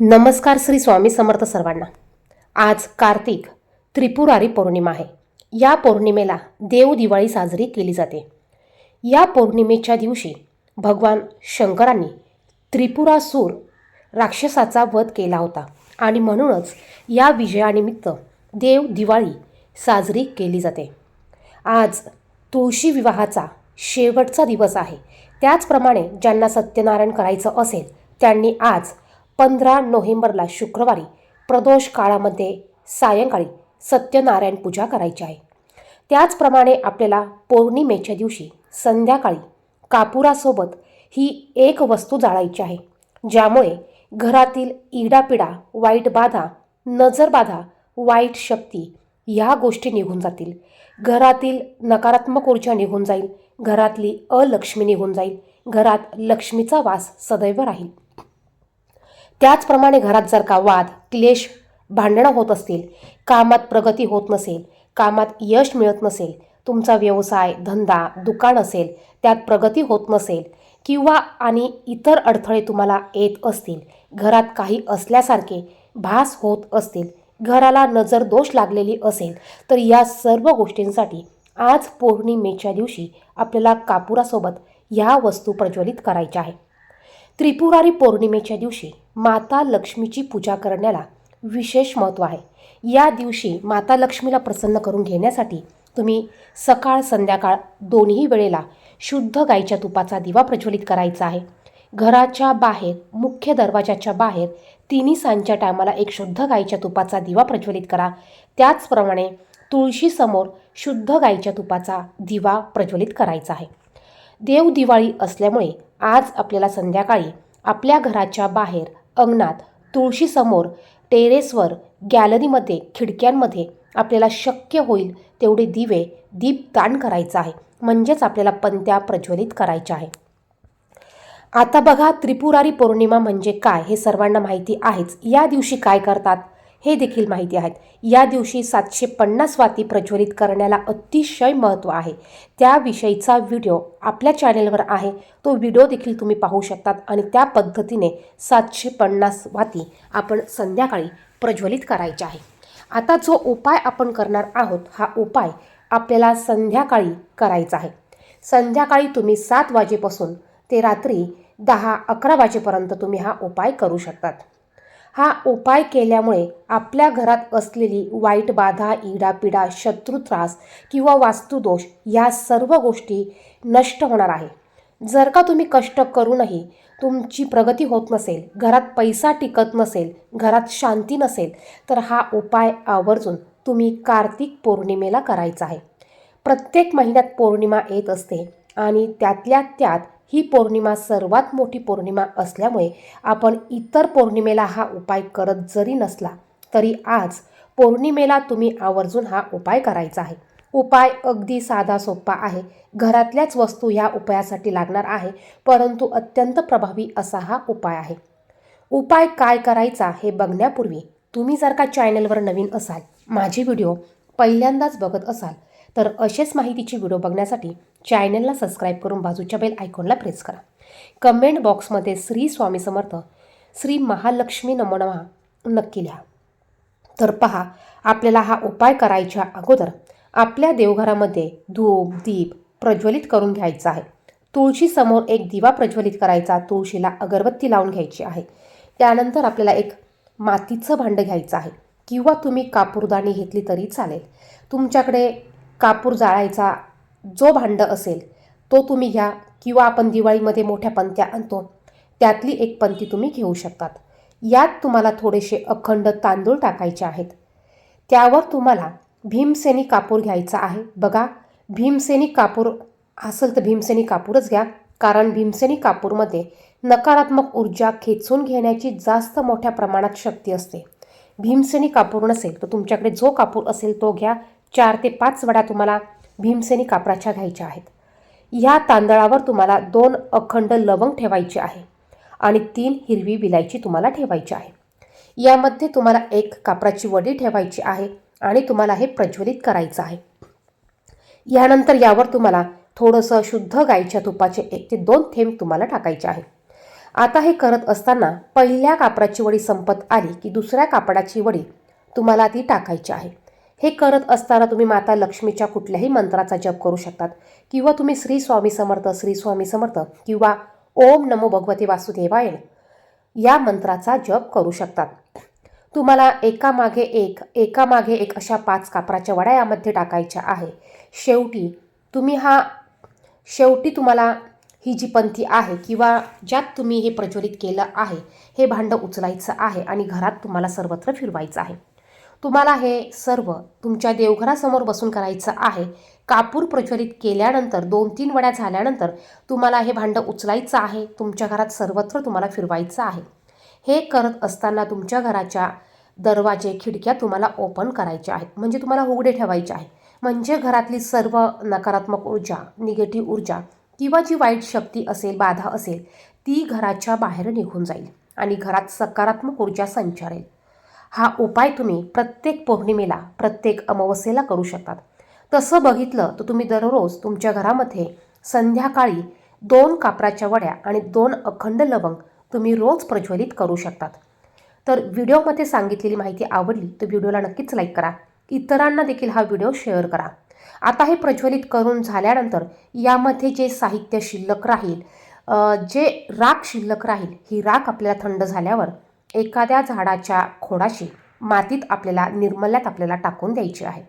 नमस्कार श्री स्वामी समर्थ सर्वांना. आज कार्तिक त्रिपुरारी पौर्णिमा आहे. या पौर्णिमेला देव दिवाळी साजरी केली जाते. या पौर्णिमेच्या दिवशी भगवान शंकरांनी त्रिपुरासूर राक्षसाचा वध केला होता आणि म्हणूनच या विजयानिमित्त देव दिवाळी साजरी केली जाते. आज तुळशी विवाहाचा शेवटचा दिवस आहे. त्याचप्रमाणे ज्यांना सत्यनारायण करायचं असेल त्यांनी आज पंधरा नोव्हेंबरला शुक्रवारी प्रदोष काळामध्ये सायंकाळी सत्यनारायण पूजा करायची आहे. त्याचप्रमाणे आपल्याला पौर्णिमेच्या दिवशी संध्याकाळी कापुरासोबत ही एक वस्तू जाळायची आहे ज्यामुळे घरातील इडापिडा वाईट बाधा नजरबाधा वाईट शक्ती ह्या गोष्टी निघून जातील. घरातील नकारात्मक ऊर्जा निघून जाईल घरातली अलक्ष्मी निघून जाईल घरात लक्ष्मीचा वास सदैव राहील. त्याचप्रमाणे घरात जर का वाद क्लेश भांडणं होत असतील कामात प्रगती होत नसेल कामात यश मिळत नसेल तुमचा व्यवसाय धंदा दुकान असेल त्यात प्रगती होत नसेल किंवा आणि इतर अडथळे तुम्हाला येत असतील घरात काही असल्यासारखे भास होत असतील घराला नजर दोष लागलेली असेल तर या सर्व गोष्टींसाठी आज पौर्णिमेच्या दिवशी आपल्याला कापुरासोबत ह्या वस्तू प्रज्वलित करायच्या आहे त्रिपुरारी पौर्णिमेच्या दिवशी माता लक्ष्मीची पूजा करण्याला विशेष महत्त्व आहे. या दिवशी माता लक्ष्मीला प्रसन्न करून घेण्यासाठी तुम्ही सकाळ संध्याकाळ दोन्ही वेळेला शुद्ध गाईच्या तुपाचा दिवा प्रज्वलित करायचा आहे. घराच्या बाहेर मुख्य दरवाजाच्या बाहेर तिन्ही सांच्या टायमाला एक शुद्ध गाईच्या तुपाचा दिवा प्रज्वलित करा. त्याचप्रमाणे तुळशीसमोर शुद्ध गाईच्या तुपाचा दिवा प्रज्वलित करायचा आहे. देव दिवाळी असल्यामुळे आज आपल्याला संध्याकाळी आपल्या घराच्या बाहेर अंगणात तुळशीसमोर टेरेसवर गॅलरीमध्ये खिडक्यांमध्ये आपल्याला शक्य होईल तेवढे दिवे दीपदान करायचं आहे. म्हणजेच आपल्याला पंत्या प्रज्वलित करायच्या आहे. आता बघा त्रिपुरारी पौर्णिमा म्हणजे काय हे सर्वांना माहिती आहेच. या दिवशी काय करतात? हे देखील माहिती आहेत. या दिवशी सातशे पन्नास वाती प्रज्वलित करण्याला अतिशय महत्त्व आहे. त्याविषयीचा व्हिडिओ आपल्या चॅनेलवर आहे. तो व्हिडिओ देखील तुम्ही पाहू शकतात आणि त्या पद्धतीने सातशे पन्नास वाती आपण संध्याकाळी प्रज्वलित करायचे आहे. आता जो उपाय आपण करणार आहोत हा उपाय आपल्याला संध्याकाळी करायचा आहे. संध्याकाळी तुम्ही सात वाजेपासून ते रात्री दहा अकरा वाजेपर्यंत तुम्ही हा उपाय करू शकतात. हा उपाय केल्यामुळे आपल्या घरात असलेली वाईट बाधा इडापिडा शत्रुत्रास किंवा वास्तुदोष या सर्व गोष्टी नष्ट होणार आहे. जर का तुम्ही कष्ट करूनही तुमची प्रगती होत नसेल घरात पैसा टिकत नसेल घरात शांती नसेल तर हा उपाय आवर्जून तुम्ही कार्तिक पौर्णिमेला करायचा आहे. प्रत्येक महिन्यात पौर्णिमा येत असते आणि त्यातल्या त्यात ही पौर्णिमा सर्वात मोठी पौर्णिमा असल्यामुळे आपण इतर पौर्णिमेला हा उपाय करत जरी नसला तरी आज पौर्णिमेला तुम्ही आवर्जून हा उपाय करायचा आहे. उपाय अगदी साधा सोपा आहे. घरातल्याच वस्तू ह्या उपायासाठी लागणार आहे परंतु अत्यंत प्रभावी असा हा उपाय आहे. उपाय काय करायचा हे बघण्यापूर्वी तुम्ही जर का चॅनलवर नवीन असाल माझे व्हिडिओ पहिल्यांदाच बघत असाल तर असेच माहितीची व्हिडिओ बघण्यासाठी चॅनलला सबस्क्राईब करून बाजूच्या बेल आयकॉनला प्रेस करा. कमेंट बॉक्समध्ये श्री स्वामी समर्थ श्री महालक्ष्मी नमो नक्की लिहा. तर पहा आपल्याला हा उपाय करायच्या अगोदर आपल्या देवघरामध्ये धूप दीप प्रज्वलित करून घ्यायचा आहे. तुळशीसमोर एक दिवा प्रज्वलित करायचा तुळशीला अगरबत्ती लावून घ्यायची आहे. त्यानंतर आपल्याला एक मातीचं भांडं घ्यायचं आहे. किंवा तुम्ही कापूरदाणी घेतली तरी चालेल. तुमच्याकडे कापूर जाळायचा जो भांडं असेल तो तुम्ही घ्या किंवा आपण दिवाळीमध्ये मोठ्या पंत्या आणतो त्यातली एक पंती तुम्ही घेऊ शकतात. यात तुम्हाला थोडेसे अखंड तांदूळ टाकायचे आहेत. त्यावर तुम्हाला भीमसेनी कापूर घ्यायचा आहे. बघा भीमसेनी कापूर असेल तर भीमसेनी कापूरच घ्या कारण भीमसेनी कापूरमध्ये नकारात्मक ऊर्जा खेचून घेण्याची जास्त मोठ्या प्रमाणात शक्ती असते. भीमसेनी कापूर नसेल तर तुमच्याकडे जो कापूर असेल तो घ्या. चार ते पाच वडा तुम्हाला भीमसेनी कापराच्या घ्यायच्या आहेत. ह्या तांदळावर तुम्हाला दोन अखंड लवंग ठेवायचे आहे आणि तीन हिरवी विलायची तुम्हाला ठेवायची आहे. यामध्ये तुम्हाला एक कापराची वडी ठेवायची आहे आणि तुम्हाला हे प्रज्वलित करायचं आहे. यानंतर यावर तुम्हाला थोडंसं शुद्ध गाईच्या तुपाचे एक ते दोन थेंब तुम्हाला टाकायचे आहे. आता हे करत असताना पहिल्या कापडाची वडी संपत आली की दुसऱ्या कापडाची वडी तुम्हाला ती टाकायची आहे. हे करत असताना तुम्ही माता लक्ष्मीच्या कुठल्याही मंत्राचा जप करू शकतात. किंवा तुम्ही श्री स्वामी समर्थ श्री स्वामी समर्थ किंवा ओम नमो भगवते वासुदेवाय या मंत्राचा जप करू शकतात. तुम्हाला एकामागे एक एकामागे एक अशा पाच कापराच्या वड्या यामध्ये टाकायच्या आहे. शेवटी तुम्ही हा शेवटी तुम्हाला ही जी पंथी आहे किंवा ज्यात तुम्ही हे प्रज्वलित केलं आहे हे भांडं उचलायचं आहे आणि घरात तुम्हाला सर्वत्र फिरवायचं आहे. तुम्हाला हे सर्व तुमच्या देवघरासमोर बसून करायचं आहे. कापूर प्रज्वलित केल्यानंतर दोन तीन वड्या झाल्यानंतर तुम्हाला हे भांडं उचलायचं आहे. तुमच्या घरात सर्वत्र तुम्हाला फिरवायचं आहे. हे करत असताना तुमच्या घराच्या दरवाजे खिडक्या तुम्हाला ओपन करायच्या आहेत. म्हणजे तुम्हाला उघडे ठेवायचे आहे म्हणजे घरातली सर्व नकारात्मक ऊर्जा निगेटिव्ह ऊर्जा किंवा जी वाईट शक्ती असेल बाधा असेल ती घराच्या बाहेर निघून जाईल आणि घरात सकारात्मक ऊर्जा संचारेल. हा उपाय तुम्ही प्रत्येक पौर्णिमेला प्रत्येक अमावस्येला करू शकतात. तसं बघितलं तर तुम्ही दररोज तुमच्या घरामध्ये संध्याकाळी दोन कापराच्या वड्या आणि दोन अखंड लवंग तुम्ही रोज प्रज्वलित करू शकतात. तर व्हिडिओमध्ये सांगितलेली माहिती आवडली तर व्हिडिओला नक्कीच लाईक करा. इतरांना देखील हा व्हिडिओ शेअर करा. आता हे प्रज्वलित करून झाल्यानंतर यामध्ये जे साहित्य शिल्लक राहील जे राख शिल्लक राहील ही राख आपल्याला थंड झाल्यावर एखाद्या झाडाच्या खोडाशी मातीत आपल्याला निर्मल्यात आपल्याला टाकून द्यायची आहे.